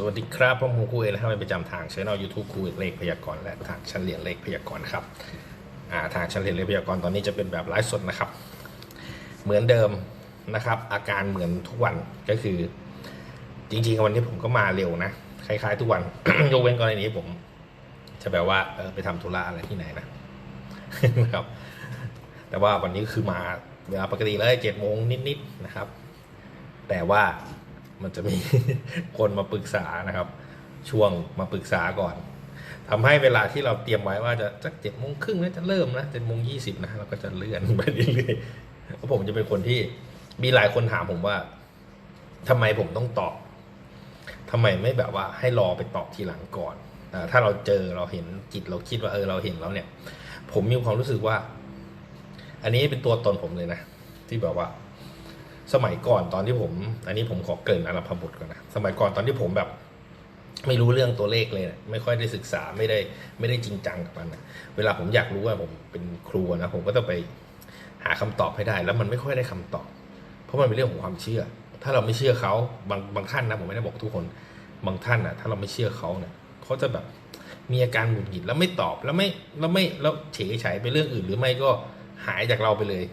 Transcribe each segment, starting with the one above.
สวัสดีครับผมครูเอกนะครับเป็นประจำทางช่องยูทูบครูเอกเลขพยากรณ์และทางชั้นเรียนเลขพยากรณ์ครับาทางชั้นเรียนเลขพยากรณ์ตอนนี้จะเป็นแบบไลฟ์สดนะครับ เหมือนเดิมนะครับ อาการเหมือนทุกวันก็คือ จริงๆวันนี้ผมก็มาเร็วนะคล้ายๆทุกวันยกเว้นกรณีผม จะแบบว่าเออไปทำธุระอะไรที่ไหนนะนะครับ แต่ว่าวันนี้คือมาเวลาปกติเลยเจ็ดโมงนิดๆนะครับ แต่ว่า มันจะมีคนมาปรึกษานะครับ ช่วงมาปรึกษาก่อนทำให้เวลาที่เราเตรียมไว้ว่าจะสักเจ็ดโมงครึ่งนะจะเริ่มนะเจ็ดโมงยี่สิบนะเราก็จะเลื่อนไปเรื่อยๆเพราะผมจะเป็นคนที่มีหลายคนถามผมว่าทำไมผมต้องตอบทำไมไม่แบบว่าให้รอไปตอบทีหลังก่อนอถ้าเราเจอเราเห็นจิตเราคิดว่าเออเราเห็นแล้วเนี่ย ผมมีความรู้สึกว่า อันนี้เป็นตัวตนผมเลยนะ ที่แบบว่า สมัยก่อนตอนที่ผม อันนี้ผมขอเกริ่นอารัมพบทก่อนนะสมัยก่อนตอนที่ผมแบบ ไม่รู้เรื่องตัวเลขเลยนะไม่ค่อยได้ศึกษาไม่ได้ไม่ได้จริงจังกับมันนะเวลาผมอยากรู้ว่าผมเป็นครูนะผมก็ต้องไปหาคำตอบให้ได้ แล้วมันไม่ค่อยได้คำตอบ เพราะมันเป็นเรื่องของความเชื่อ ถ้าเราไม่เชื่อเขาบางบางท่านนะผมไม่ได้บอกทุกคนบางท่านนะถ้าเราไม่เชื่อเขาเนี่ยเขาจะแบบมีอาการหงุดหงิดแล้วไม่ตอบแล้วไม่แล้วไม่แล้วเฉยเฉยไปเรื่องอื่นหรือไม่ก็หายจากเราไปเลย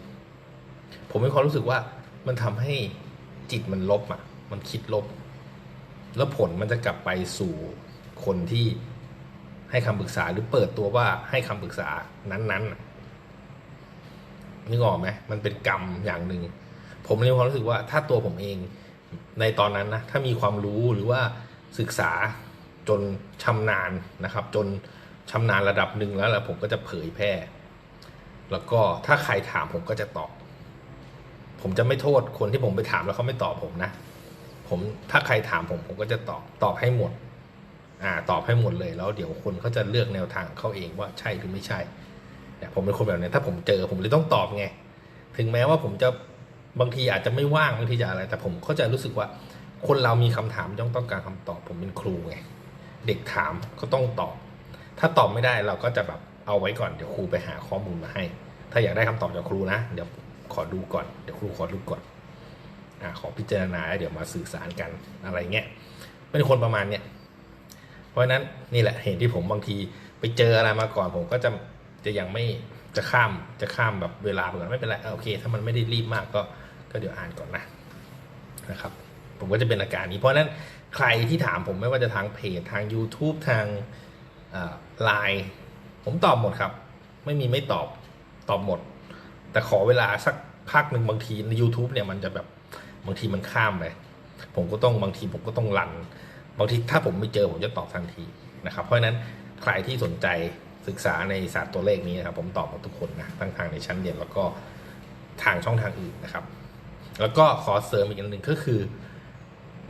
ผมมีความรู้สึกว่า มันทำให้จิตมันลบอะ มันคิดลบ แล้วผลมันจะกลับไปสู่คนที่ให้คำปรึกษาหรือเปิดตัวว่าให้คำปรึกษานั้นๆนึกออกไหมมันเป็นกรรมอย่างหนึ่ง ผมเลยความรู้สึกว่าถ้าตัวผมเองในตอนนั้นนะถ้ามีความรู้หรือว่าศึกษาจนชำนาญนะครับ จนชำนาญระดับหนึ่งแล้วแล้วผมก็จะเผยแพร่ แล้วก็ถ้าใครถามผมก็จะตอบ ผมจะไม่โทษคนที่ผมไปถามแล้วเขาไม่ตอบผมนะ ผมถ้าใครถามผมผมก็จะตอบตอบให้หมด อ่า ตอบให้หมดเลยแล้วเดี๋ยวคนเขาจะเลือกแนวทางเขาเองว่าใช่หรือไม่ใช่เนี่ยผมเป็นคนแบบนี้ถ้าผมเจอผมเลยต้องตอบไงถึงแม้ว่าผมจะบางทีอาจจะไม่ว่างบางทีจะอะไร แต่ผมก็จะรู้สึกว่า คนเรามีคำถามย่อมต้องการคำตอบ ผมเป็นครูไงเด็กถามก็ต้องตอบ ถ้าตอบไม่ได้เราก็จะแบบเอาไว้ก่อนเดี๋ยวครูไปหาข้อมูลมาให้ ถ้าอยากได้คำตอบจากครูนะ เดี๋ยว ขอดูก่อน เดี๋ยวครูขอดูก่อนอ่าขอพิจารณาเดี๋ยวมาสื่อสารกันอะไรเงี้ยเป็นคนประมาณเนี้ยเพราะนั้นนี่แหละเหตุที่ผมบางทีไปเจออะไรมาก่อนผมก็จะจะยังไม่จะข้ามจะข้ามแบบเวลาไปก่อนไม่เป็นไรโอเค ถ้ามันไม่ได้รีบมากก็ก็เดี๋ยวอ่านก่อนนะนะครับ ผมก็จะเป็นอาการนี้ เพราะฉะนั้นใครที่ถามผมไม่ว่าจะทางเพจทาง YouTube ทางไลน์ผมตอบหมดครับ ไม่มีไม่ตอบตอบหมด แต่ขอเวลาสักพักหนึ่งบางทีใน YouTube เนี่ยมันจะแบบบางทีมันข้ามไปผมก็ต้องบางทีผมก็ต้องรัน บางทีถ้าผมไม่เจอผมจะตอบทันทีนะครับ เพราะฉะนั้นใครที่สนใจศึกษาในศาสตร์ตัวเลขนี้นะครับ ผมตอบหมดทุกคนนะทั้งทางในชั้นเรียนแล้วก็ทางช่องทางอื่นนะครับ แล้วก็ขอเสริมอีกอันหนึ่งก็คือ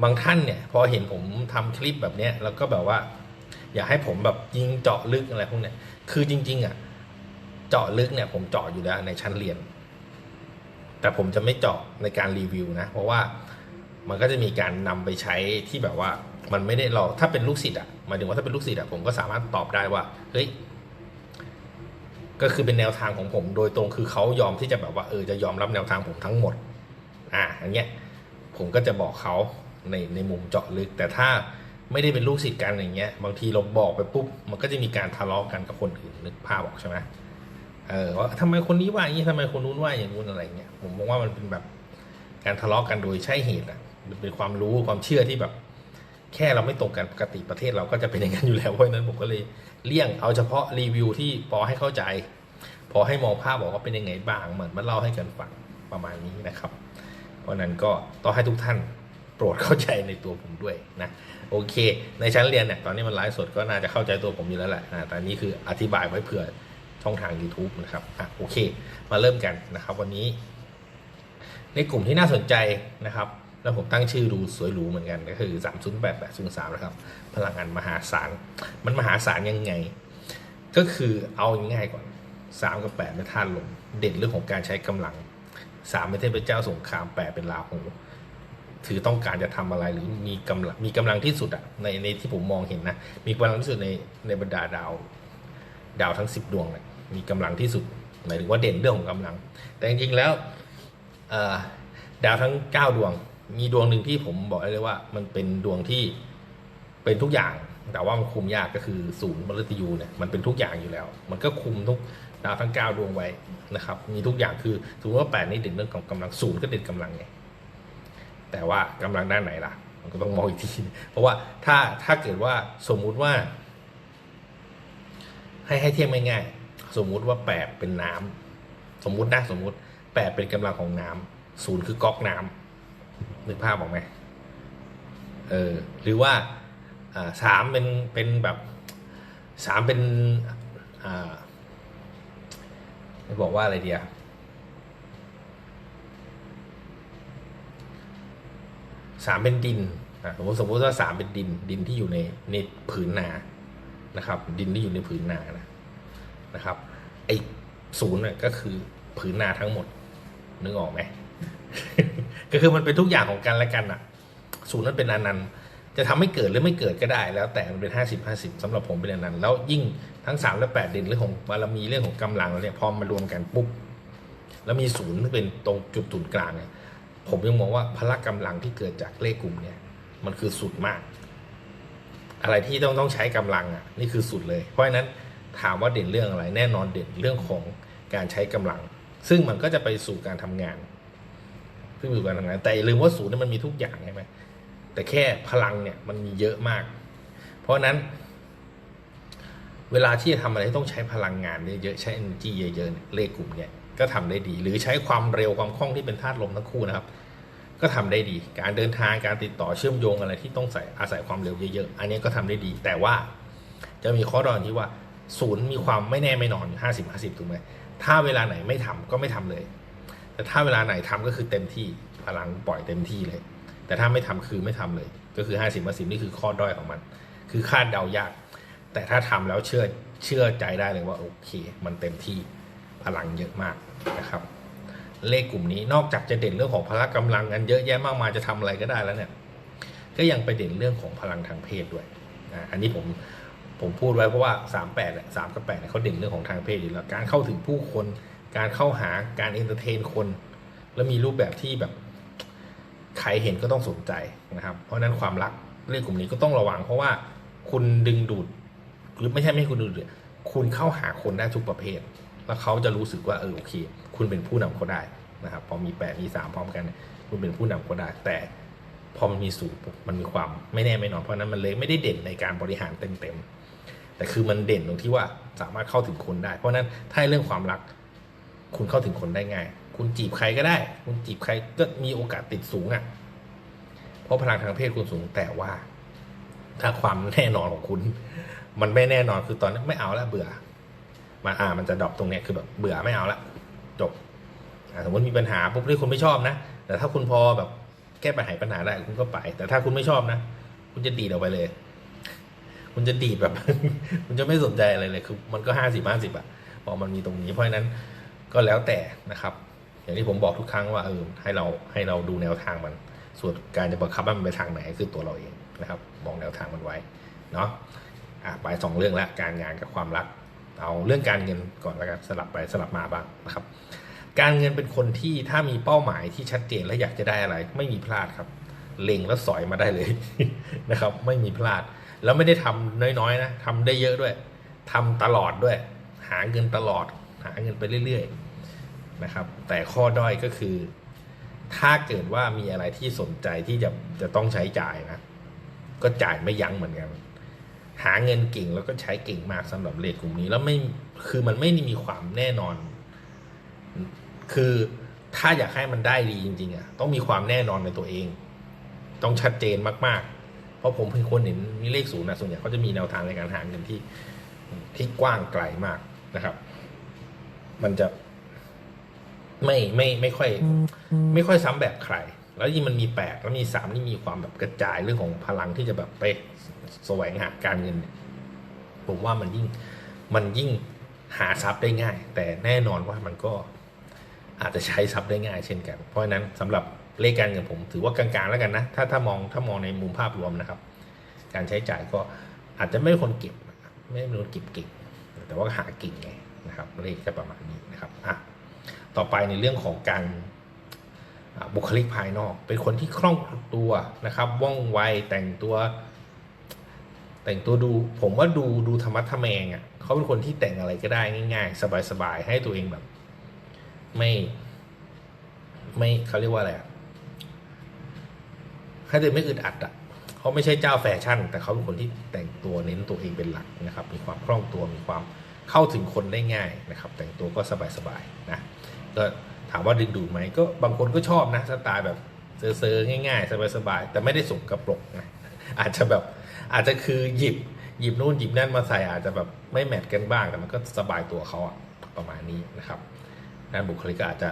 บางท่านเนี่ยพอเห็นผมทำคลิปแบบเนี้ยแล้วก็แบบว่า อยากให้ผมแบบยิงเจาะลึกอะไรพวกเนี้ยคือจริง ๆอะ เจาะลึกเนี่ยผมเจาะอยู่แล้วในชั้นเรียน แต่ผมจะไม่เจาะในการรีวิวนะ เพราะว่ามันก็จะมีการนำไปใช้ที่แบบว่ามันไม่ได้เราถ้าเป็นลูกศิษย์อะหมายถึงว่าถ้าเป็นลูกศิษย์อะผมก็สามารถตอบได้ว่าเฮ้ยก็คือเป็นแนวทางของผม โดยตรงคือเขายอมที่จะแบบว่าเออจะยอมรับแนวทางผมทั้งหมด อ่าอย่างเงี้ยผมก็จะบอกเขาในในมุมเจาะลึก แต่ถ้าไม่ได้เป็นลูกศิษย์กันอย่างเงี้ย บางทีเราบอกไปปุ๊บมันก็จะมีการทะเลาะกันกับคนอื่นนึกภาพออกใช่ไหม เออว่าทำไมคนนี้ว่าอย่างนี้ทำไมคนนู้นว่าอย่างนู้นอะไรเงี้ยผมมองว่ามันเป็นแบบการทะเลาะกันโดยใช่เหตุอะมันเป็นความรู้ความเชื่อที่แบบ แค่เราไม่ตรงกันปกติประเทศเราก็จะเป็นอย่างนั้นอยู่แล้วเพราะนั้นผมก็เลยเลี่ยงเอาเฉพาะรีวิวที่พอให้เข้าใจ พอให้มองภาพบอกว่าเป็นยังไงบ้างเหมือนมาเล่าให้กันฟังประมาณนี้นะครับ เพราะนั้นก็ต้องให้ทุกท่านโปรดเข้าใจในตัวผมด้วยนะโอเค ในชั้นเรียนเนี่ยตอนนี้มันไลฟ์สดก็น่าจะเข้าใจตัวผมอยู่แล้วแหละแต่นี้คืออธิบายไว้เผื่อ ช่องทาง YouTube นะครับอะโอเค มาเริ่มกันนะครับ วันนี้ ในกลุ่มที่น่าสนใจนะครับแล้วผมตั้งชื่อดูสวยหรูเหมือนกันก็คือ 308803 นะครับ พลังงานมหาศาล มันมหาศาลยังไง ก็คือเอาง่ายก่อน 3 กับ 8 เป็นธาตุลม เด่นเรื่องของการใช้กำลังสามเป็นเทพเจ้าสงครามแปดเป็นราหูถือต้องการจะทำอะไรหรือมีกำลังมีกำลังที่สุดอะในในที่ผมมองเห็นนะ มีกำลังที่สุดในในบรรดาดาว ดาวทั้งสิบดวงเนี่ย มีกำลังที่สุดหมายถึงว่าเด่นเรื่องของกำลัง แต่จริงๆแล้วดาวทั้งเก้าดวง มีดวงหนึ่งที่ผมบอกได้เลยว่า มันเป็นดวงที่เป็นทุกอย่าง แต่ว่ามันคุมยากก็คือศูนย์มฤตยูเนี่ยมันเป็นทุกอย่างอยู่แล้ว มันก็คุมทุกดาวทั้งเก้าดวงไว้นะครับ มีทุกอย่างคือสมมติว่าแปดนี่เด่นเรื่องของกำลังศูนย์ก็เด่นกำลังไงแต่ว่ากำลังด้านไหนล่ะ มันก็ต้องมองอีกที เพราะว่าถ้าถ้าเกิดว่าสมมุติว่า ให้ให้เทียบง่ายๆ สมมุติว่าแปดเป็นน้ำสมมุตินะสมมุติแปดเป็นกำลังของน้ำศูนย์คือก๊อกน้ำนึกภาพออกไหมเออหรือว่าสามเป็นเป็นแบบสามเป็นอ่าจะบอกว่าอะไรเดียสามเป็นดินอะสมมติสมมติว่าสามเป็นดินดินที่อยู่ในในผืนนานะครับ ดินที่อยู่ในผืนนานะ นะครับไอ้ศูนย์น่ะก็คือผืนนาทั้งหมดนึกออกไหมก็คือมันเป็นทุกอย่างของกันและกันอะ ศูนย์นั้นเป็นอนันต์จะทำให้เกิดหรือไม่เกิดก็ได้ แล้วแต่มันเป็นห้าสิบห้าสิบสำหรับผมเป็นอนันต์แล้วยิ่งทั้งสามและแปดเด่นเรื่องของบารมีเรื่องของกำลังแล้วเนี่ยพอมารวมกันปุ๊บแล้วมีศูนย์ที่เป็นตรงจุดศูนย์กลางเนี่ยผมยังมองว่าพละกำลังที่เกิดจากเลขกลุ่มเนี่ย มันคือสุดมาก อะไรที่ต้องต้องใช้กำลังอะนี่คือสุดเลย เพราะฉะนั้น ถามว่าเด่นเรื่องอะไร แน่นอนเด่นเรื่องของการใช้กำลัง ซึ่งมันก็จะไปสู่การทำงานซึ่งสู่การทำงานแต่อย่าลืมว่าศูนย์นี่มันมีทุกอย่างใช่ไหมแต่แค่พลังเนี่ยมันมีเยอะมาก เพราะนั้นเวลาที่จะทำอะไรที่ต้องใช้พลังงานเยอะๆใช้ energy เยอะๆเลขกลุ่มเนี่ยก็ทำได้ดี หรือใช้ความเร็วความคล่องที่เป็นธาตุลมทั้งคู่นะครับ ก็ทำได้ดี การเดินทางการติดต่อเชื่อมโยงอะไรที่ต้องใส่อาศัยความเร็วเยอะๆอันนี้ก็ทำได้ดี แต่ว่าจะมีข้อดอนที่ว่า ศูนย์มีความไม่แน่ไม่นอนห้าสิบห้าสิบถูกไหมถ้าเวลาไหนไม่ทำก็ไม่ทำเลย แต่ถ้าเวลาไหนทำก็คือเต็มที่พลังปล่อยเต็มที่เลย แต่ถ้าไม่ทำคือไม่ทำเลย ก็คือห้าสิบห้าสิบนี่คือข้อด้อยของมัน คือคาดเดายาก แต่ถ้าทำแล้วเชื่อเชื่อใจได้เลยว่าโอเค มันเต็มที่พลังเยอะมากนะครับ เลขกลุ่มนี้นอกจากจะเด่นเรื่องของพละกำลังกันเยอะแยะมากมายจะทำอะไรก็ได้แล้วเนี่ยก็ยังไปเด่นเรื่องของพลังทางเพศด้วยอันนี้ผม ผมพูดไว้เพราะว่าสามแปดสามกับแปดเขาเด่นเรื่องของทางเพศอยู่แล้วการเข้าถึงผู้คน การเข้าหาการเอนเตอร์เทนคน แล้วมีรูปแบบที่แบบใครเห็นก็ต้องสนใจนะครับ เพราะนั้นความรักเลขกลุ่มนี้ก็ต้องระวัง เพราะว่าคุณดึงดูดหรือไม่ใช่ไม่ให้คุณดึงดูดคุณเข้าหาคนได้ทุกประเภท แล้วเขาจะรู้สึกว่าเออโอเค คุณเป็นผู้นำเขาได้นะครับ พอมีแปดมีสามพร้อมกัน คุณเป็นผู้นำเขาได้ แต่พอมันมีสูตรปุ๊บมันมีความไม่แน่ไม่นอนเพราะฉะนั้นมันเลยไม่ได้เด่นในการบริหารเต็มๆ แต่คือมันเด่นตรงที่ว่าสามารถเข้าถึงคนได้ เพราะนั้นถ้าเรื่องความรัก คุณเข้าถึงคนได้ง่าย คุณจีบใครก็ได้ คุณจีบใครก็มีโอกาสติดสูงอะ่ะ เพราะพลังทางเพศคุณสูงแต่ว่า ถ้าความแน่นอนของคุณ มันไม่แน่นอนคือตอนนี้ไม่เอาล้วเบื่อ มาอ่ามันจะดรอปตรงเนี้ยคือแบบเบื่อไม่เอาละจบสมมติมีปัญหาปุ๊บที่คุณไม่ชอบนะแต่ถ้าคุณพอแบบแก้ปัญหาปัญหาได้คุณก็ไป แต่ถ้าคุณไม่ชอบนะ คุณจะดีดออกไปเลย คุณจะดีดแบบ คุณจะไม่สนใจอะไรเลยคือมันก็ห้าสิบห้าสิบอะพอมันมีตรงนี้ เพราะฉะนั้นก็แล้วแต่นะครับ อย่างที่ผมบอกทุกครั้งว่าเออให้เราให้เราดูแนวทางมัน ส่วนการจะบังคับมันไปทางไหนคือตัวเราเองนะครับ มองแนวทางมันไว้เนาะอะไปสองเรื่องล้วการงานกับความรัก เอาเรื่องการเงินก่อนแล้วกันสลับไปสลับมาบ้างนะครับ การเงินเป็นคนที่ถ้ามีเป้าหมายที่ชัดเจนและอยากจะได้อะไร ไม่มีพลาดครับ เล็งแล้วสอยมาได้เลยนะครับ ไม่มีพลาด แล้วไม่ได้ทำน้อยๆนะทำได้เยอะด้วยทำตลอดด้วย หาเงินตลอด หาเงินไปเรื่อยๆนะครับ แต่ข้อด้อยก็คือ ถ้าเกิดว่ามีอะไรที่สนใจที่จะจะต้องใช้จ่ายนะ ก็จ่ายไม่ยั้งเหมือนกันหาเงินเก่งแล้วก็ใช้เก่งมากสำหรับเลขกลุ่มนี้แล้วไม่คือมันไม่มีความแน่นอน คือถ้าอยากให้มันได้ดีจริงๆอะต้องมีความแน่นอนในตัวเอง ต้องชัดเจนมากๆ ราะผมเป็นคนเห็นมีเลขศูนย์นะส่วนใหญ่เขาจะมีแนวทางในการหาเงินที่ที่กว้างไกลมากนะครับ มันจะไม่ไม่ไม่ค่อย ไม่ค่อยซ้ำแบบใคร แล้วยิ่งมันมีแปดแล้วมีสามนี่มีความแบบกระจายเรื่องของพลังที่จะแบบไปแสวงหาการเงินเนี่ยผมว่ามันยิ่งมันยิ่งหาทรัพย์ได้ง่าย แต่แน่นอนว่ามันก็อาจจะใช้ทรัพย์ได้ง่ายเช่นกัน เพราะฉะนั้นสำหรับ เลขการเงินผมถือว่ากลางๆแล้วกันนะ ถ้าถ้ามองถ้ามองในมุมภาพรวมนะครับ การใช้จ่ายก็อาจจะไม่คนเก็บ ไม่เป็นคนเก็บเก่ง แต่ว่าหาเก่งไงนะครับเลขจะประมาณนี้นะครับอะต่อไปในเรื่องของการบุคลิกภายนอก เป็นคนที่คล่องตัวนะครับว่องไวแต่งตัว แต่งตัวดูผมว่าดูดูธรรมะทะแมงอะ่ะเขาเป็นคนที่แต่งอะไรก็ได้ง่ายๆ สบายๆให้ตัวเองแบบ ไม่ ไม่เขาเรียกว่าอะไรอะ ให้ตัวเองไม่อึดอัดอะเขาไม่ใช่เจ้าแฟชั่น แต่เขาเป็นคนที่แต่งตัวเน้นตัวเองเป็นหลักนะครับ มีความคล่องตัวมีความเข้าถึงคนได้ง่ายนะครับ แต่งตัวก็สบายๆนะก็ถามว่าดึงดูดไหมก็บางคนก็ชอบนะสไตล์แบบเซอร์ๆง่ายๆ สบายๆแต่ไม่ได้สกกระปรกนะอาจจะแบบอาจจะคือหยิบหยิบนู่นหยิบนั่นมาใส่อาจจะแบบไม่แมทกันบ้างแต่มันก็สบายตัวเขาอะประมาณนี้นะครับด้านบุคลิกก็อาจจะ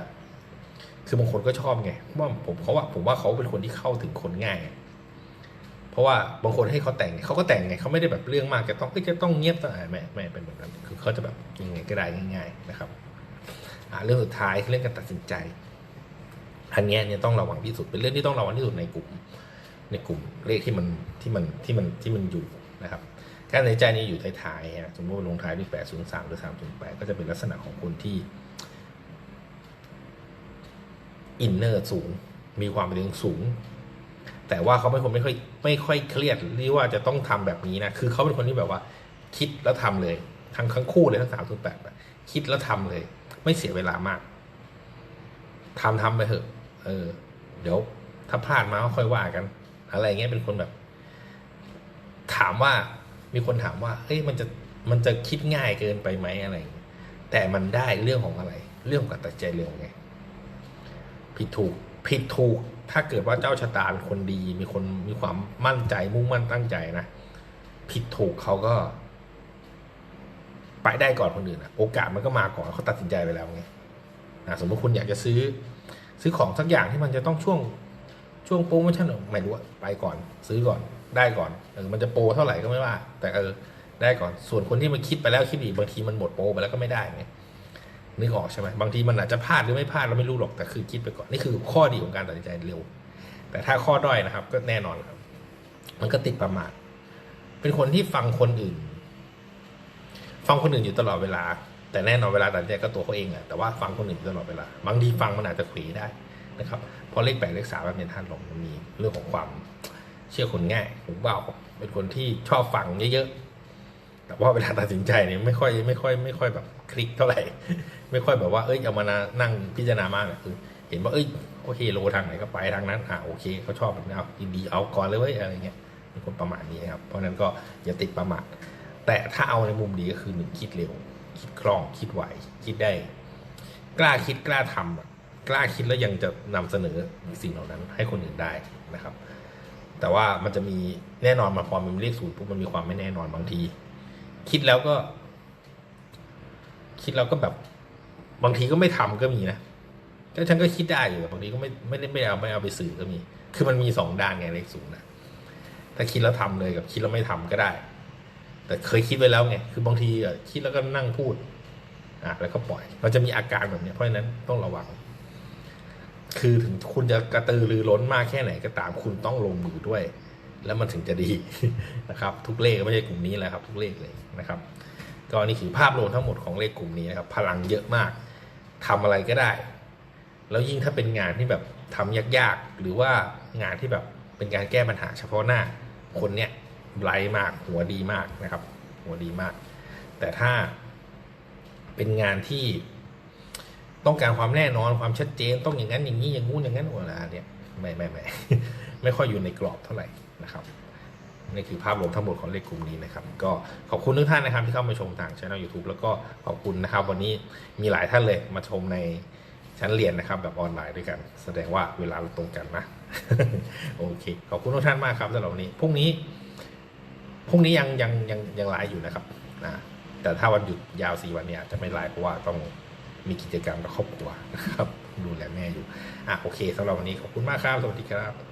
คือบางคนก็ชอบไงว่าผมเขาว่าผมว่าเขาเป็นคนที่เข้าถึงคนง่าย เพราะว่าบางคนให้เขาแต่งเนี่ยเขาก็แต่งไงเขาไม่ได้แบบเรื่องมากจะต้องจะต้องเงียบต้องอะไรไม่ไม่เป็นแบบนั้นคือเขาจะแบบยังไงก็ได้ง่าย ๆนะครับเรื่องสุดท้ายคือเรื่องการตัดสินใจอันนี้เนี่ยต้องระวังที่สุดเป็นเรื่องที่ต้องระวังที่สุดในกลุ่ม ในกลุ่มเลขที่มันที่มันที่มันที่มันอยู่นะครับ การตัดสินใจนี้อยู่ท้ายๆฮะสมมติว่าลงท้ายด้วยแปดศูนย์สามหรือสามศูนย์แปดก็จะเป็นลักษณะของคนที่ อินเนอร์สูง มีความเป็นสูง แต่ว่าเขาเป็นคนไม่ค่อยไม่ค่อยเครียดที่ว่าจะต้องทำแบบนี้นะ คือเขาเป็นคนที่แบบว่า คิดแล้วทำเลย ทั้งทั้งคู่เลยทั้งสามศูนย์แปดคิดแล้วทำเลย ไม่เสียเวลามากทำทำไปเถอะ เออ เดี๋ยวถ้าพลาดมาก็ค่อยว่ากัน อะไรเงี้ยเป็นคนแบบ ถามว่ามีคนถามว่าเฮ้ยมันจะมันจะคิดง่ายเกินไปไหมอะไร แต่มันได้เรื่องของอะไร เรื่องของการตัดใจเร็วไง ผิดถูกผิดถูกถ้าเกิดว่าเจ้าชะตาเป็นคนดี มีคนมีความมั่นใจมุ่งมั่นตั้งใจนะผิดถูกเขาก็ ไปได้ก่อนคนอื่นอะโอกาสมันก็มาก่อนเขาตัดสินใจไปแล้วไงนะสมมติคุณอยากจะซื้อ ซื้อของสักอย่างที่มันจะต้องช่วงช่วงโปรโมชั่นไม่รู้อะไปก่อน ซื้อก่อนได้ก่อนเออมันจะโปรเท่าไหร่ก็ไม่ว่า แต่เออ ได้ก่อนส่วนคนที่มันคิดไปแล้วคิดอีกบางทีมันหมดโปรไปแล้วก็ไม่ได้ไง นึกออกใช่ไหมบางทีมันอาจจะพลาดหรือไม่พลาดเราไม่รู้หรอกแต่คือคิดไปก่อนนี่คือข้อดีของการตัดสินใจเร็ว แต่ถ้าข้อด้อยนะครับ ก็แน่นอนครับ มันก็ติดประมาทเป็นคนที่ฟังคนอื่น ฟังคนอื่นอยู่ตลอดเวลา แต่แน่นอนเวลาตัดสินใจก็ตัวเขาเองแหละแต่ว่าฟังคนอื่นอยู่ตลอดเวลา บางทีฟังมันอาจจะขวีได้นะครับเพราะเลขแปดเลขสามมันเป็นท่านลงมันมีเรื่องของความเชื่อคนง่ายหูเบาเป็นคนที่ชอบฟังเยอะๆแต่ว่าเวลาตัดสินใจเนี่ยไม่ค่อยไม่ค่อย ไม่ค่อยแบบคลิกเท่าไหร่ ไม่ค่อยแบบว่าเอ้ยเอามานั่งพิจารณามากเนี่ยคือ เห็นว่าเอ้ยโอเคโลทางไหนก็ไปทางนั้นอ่าโอเคเขาชอบแบบนี้เอาดีเอาก่อนเลยเว้ยอะไรเงี้ยเป็นคนประมาณนี้ครับ เพราะนั้นก็อย่าติดประมาทแต่ถ้าเอาในมุมดีก็คือหนึ่งคิดเร็ว คิดคล่องคิดไวคิดได้ กล้าคิดกล้าทำอะกล้าคิดแล้วยังจะนำเสนอสิ่งเหล่านั้น ให้คนอื่นได้นะครับ แต่ว่ามันจะมีแน่นอนมาพอมันเลขศูนย์ปุ๊บมันมีความไม่แน่นอนบางที คิดแล้วก็ คิดแล้วก็แบบ บางทีก็ไม่ทำก็มีนะก็ฉันก็คิดได้อยู่บางทีก็ไม่ไม่ได้ไม่เอาไม่เอาไปสื่อก็มี คือมันมีสองด้านไงเลขศูนย์นะถ้าคิดแล้วทำเลยกับคิดแล้วไม่ทำก็ได้ แต่เคยคิดไว้แล้วไงคือบางทีอะคิดแล้วก็นั่งพูดอะแล้วก็ปล่อย มันจะมีอาการแบบนี้เพราะฉะนั้นต้องระวัง คือถึงคุณจะกระตือรือร้นมากแค่ไหนก็ตามคุณต้องลงมือด้วย แล้วมันถึงจะดีนะครับ ทุกเลขไม่ใช่กลุ่มนี้แหละครับ ทุกเลขเลยนะครับ ก็นี่คือภาพรวมทั้งหมดของเลขกลุ่มนี้นะครับ พลังเยอะมาก ทำอะไรก็ได้ แล้วยิ่งถ้าเป็นงานที่แบบทำยากๆ หรือว่างานที่แบบเป็นการแก้ปัญหาเฉพาะหน้า คนเนี้ยไบรมากหัวดีมากนะครับ หัวดีมาก แต่ถ้าเป็นงานที่ต้องการความแน่นอนความชัดเจนต้องอย่างนั้นอย่างนี้อย่างงู้นอย่างนั้นโอ้ละเนี่ยไม่ไม่ไม่ไม่ค่อยอยู่ในกรอบเท่าไหร่นะครับ นี่คือภาพรวมทั้งหมดของเลขกลุ่มนี้นะครับ ก็ขอบคุณทุกท่านนะครับที่เข้ามาชมทางช่อง YouTube แล้วก็ขอบคุณนะครับ วันนี้มีหลายท่านเลยมาชมในชั้นเรียนนะครับ แบบออนไลน์ด้วยกัน แสดงว่าเวลาเราตรงกันนะ โอเค ขอบคุณทุกท่านมากครับสำหรับวันนี้พรุ่งนี้พรุ่งนี้ยังยังยังยังไลฟ์อยู่นะครับนะแต่ถ้าวันหยุดยาวสี่วันเนี้อาจจะไม่ไลฟ์เพราะว่าต้องมีกิจกรรมกับครอบครัวนะครับดูแลแม่อยู่อะโอเคสำหรับวันนี้ขอบคุณมากครับสวัสดีครับ